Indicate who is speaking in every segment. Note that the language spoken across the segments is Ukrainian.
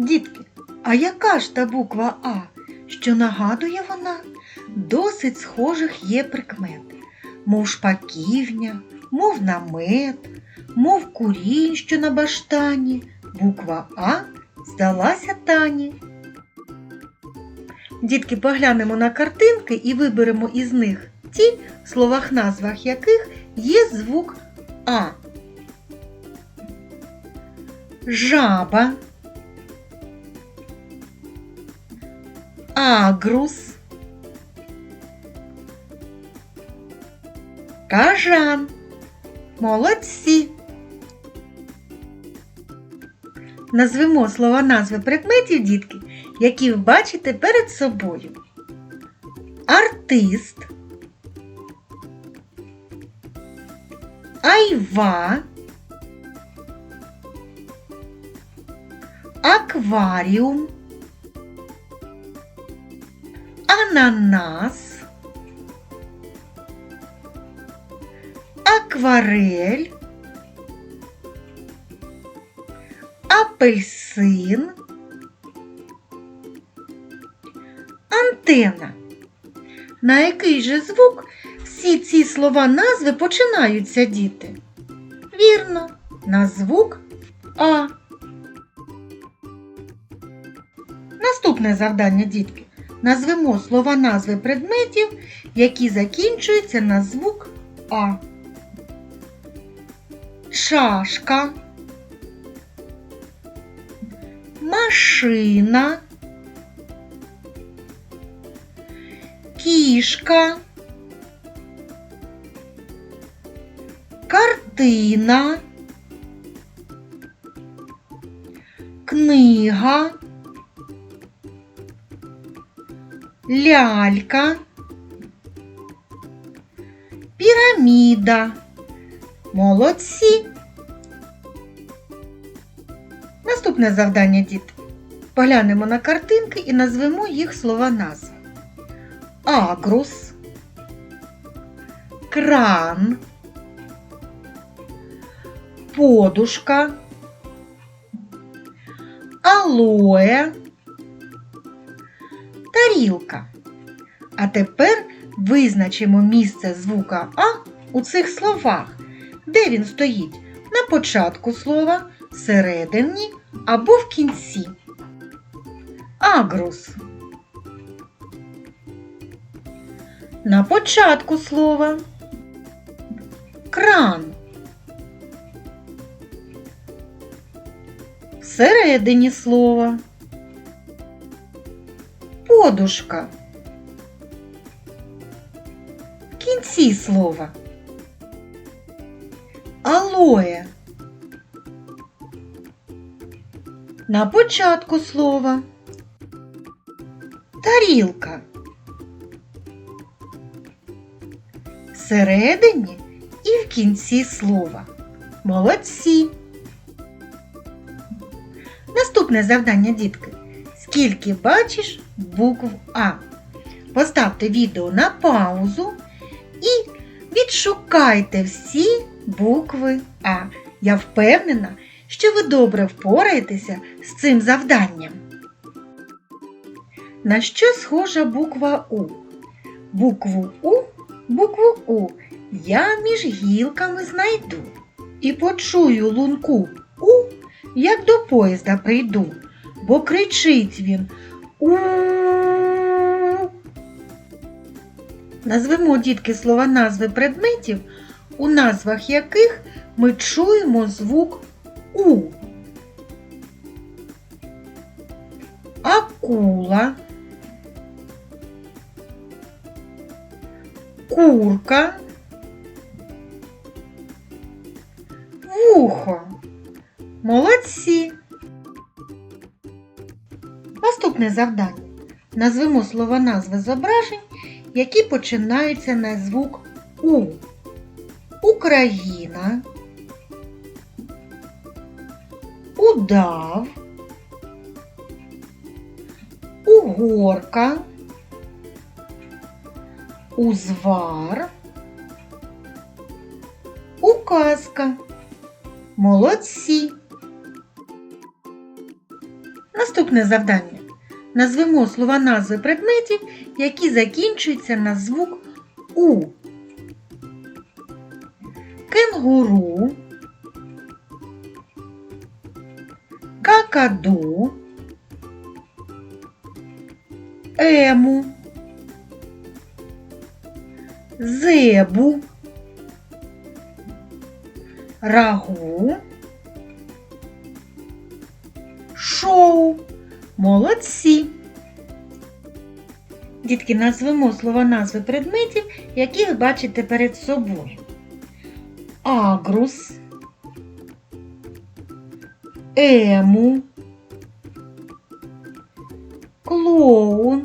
Speaker 1: Дітки, а яка ж та буква А? Що нагадує вона? Досить схожих є прикмет, мов шпаківня, мов намет, мов курінь, що на баштані. Буква А здалася Тані. Дітки, поглянемо на картинки і виберемо із них ті, в словах назвах яких є звук А. Жаба. Агрус. Кажан. Молодці. Назвемо слова назви предметів, дітки, які ви бачите перед собою. Артист. Айва. Акваріум. Ананас. Акварель. Апельсин. Антена. На який же звук всі ці слова назви починаються, діти? Вірно, на звук А. Наступне завдання, дітки. Назвемо слова назви предметів, які закінчуються на звук А. Чашка. Машина. Кішка. Картина. Книга. Лялька. Піраміда. Молодці. Наступне завдання, діти. Поглянемо на картинки і назвемо їх слова назви. Агрус, кран, подушка, алоє, тарілка. А тепер визначимо місце звука А у цих словах, де він стоїть на початку слова, всередині або в кінці. Агрус. На початку слова. Кран. Всередині слова. Подушка. В кінці слова. Алоє. На початку слова. Тарілка. Всередині і в кінці слова. Молодці. Наступне завдання, дітки. Скільки бачиш букв А? Поставте відео на паузу і відшукайте всі букви А. Я впевнена, що ви добре впораєтеся з цим завданням. На що схожа буква У? Букву У, букву У я між гілками знайду і почую лунку У, як до поїзда прийду, бо кричить він у. Назвемо дітки слова назви предметів, у назвах яких ми чуємо звук У. Акула. Курка. Вухо. Молодці. Наступне завдання. Назвемо слова назви зображень, які починаються на звук У. Україна. Удав. Угорка. Узвар. Указка. Молодці. Наступне завдання. Назвемо слова назви предметів, які закінчуються на звук У. Кенгуру, какаду, ему, зебу, рагу, шоу. Молодці! Дітки, назвемо слова назви предметів, які ви бачите перед собою. Агрус, ему, клоун,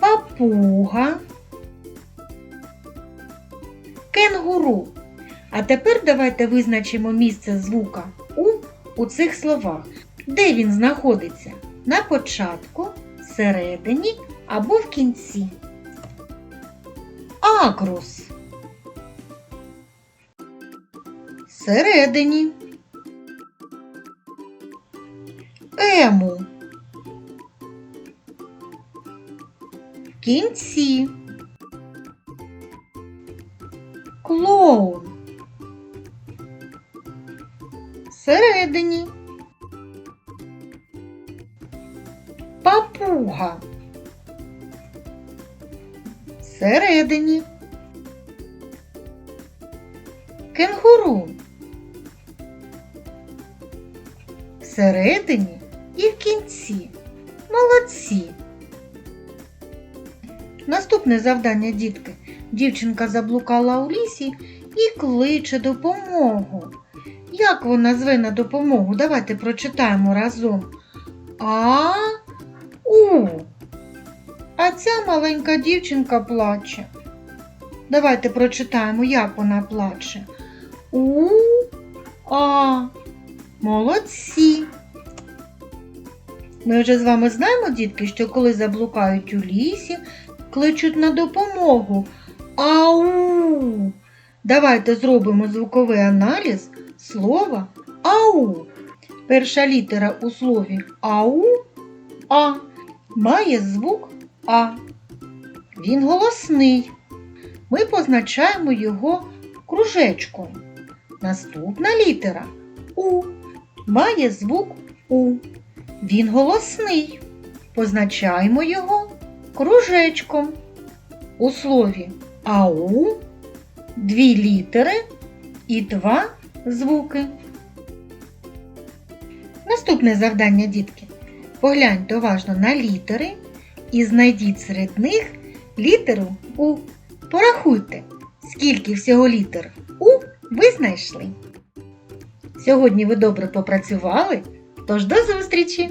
Speaker 1: папуга, кенгуру. А тепер давайте визначимо місце звука У цих словах. Де він знаходиться? На початку, всередині або в кінці. Агрус. Всередині. Ему. В кінці. Всередині. Папуга. Всередині. Кенгуру. Всередині і в кінці. Молодці. Наступне завдання, дітки. Дівчинка заблукала у лісі і кличе допомогу. Як вона зве на допомогу? Давайте прочитаємо разом. А у. А ця маленька дівчинка плаче. Давайте прочитаємо, як вона плаче. У а. Молодці. Ми вже з вами знаємо, дітки, що коли заблукають у лісі, кличуть на допомогу. Ау. Давайте зробимо звуковий аналіз слова ау. Перша літера у слові ау а має звук А. Він голосний. Ми позначаємо його кружечком. Наступна літера У має звук У. Він голосний. Позначаємо його кружечком. У слові ау дві літери і два звуки. Наступне завдання, дітки. Погляньте уважно на літери і знайдіть серед них літеру У. Порахуйте, скільки всього літер У ви знайшли. Сьогодні ви добре попрацювали, тож до зустрічі!